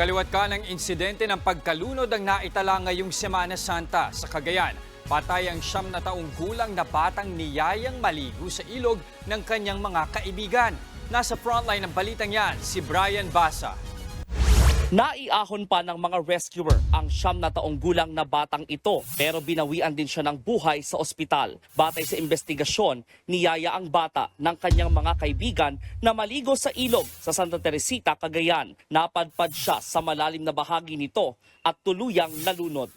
Kaliwat ka ng insidente ng pagkalunod ang naitala ngayong Semana Santa sa Cagayan. Patay ang siyam na taong gulang na batang niyayang maligo sa ilog ng kanyang mga kaibigan. Nasa frontline ng balitang yan, si Brian Basa. Naiahon pa ng mga rescuer ang siyam na taong gulang na batang ito pero binawian din siya ng buhay sa ospital. Batay sa investigasyon, niyaya ang bata ng kanyang mga kaibigan na maligo sa ilog sa Santa Teresita, Cagayan. Napadpad siya sa malalim na bahagi nito at tuluyang nalunod.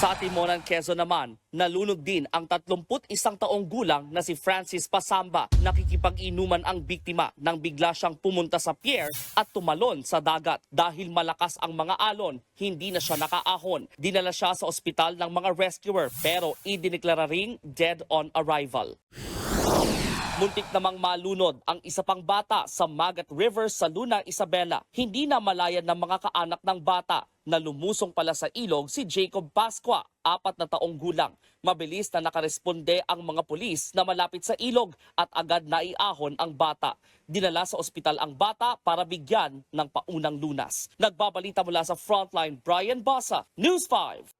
Sa Timonan, Quezon naman, nalunod din ang 31 taong gulang na si Francis Pasamba. Nakikipag-inuman ang biktima nang bigla siyang pumunta sa pier at tumalon sa dagat. Dahil malakas ang mga alon, hindi na siya nakaahon. Dinala siya sa ospital ng mga rescuer pero idineklara ring dead on arrival. Muntik namang malunod ang isa pang bata sa Magat River sa Luna, Isabela. Hindi na malayan ng mga kaanak ng bata na lumusong pala sa ilog si Jacob Pasqua, apat na taong gulang. Mabilis na nakaresponde ang mga pulis na malapit sa ilog at agad naiahon ang bata. Dinala sa ospital ang bata para bigyan ng paunang lunas. Nagbabalita mula sa Frontline, Brian Basa, News 5.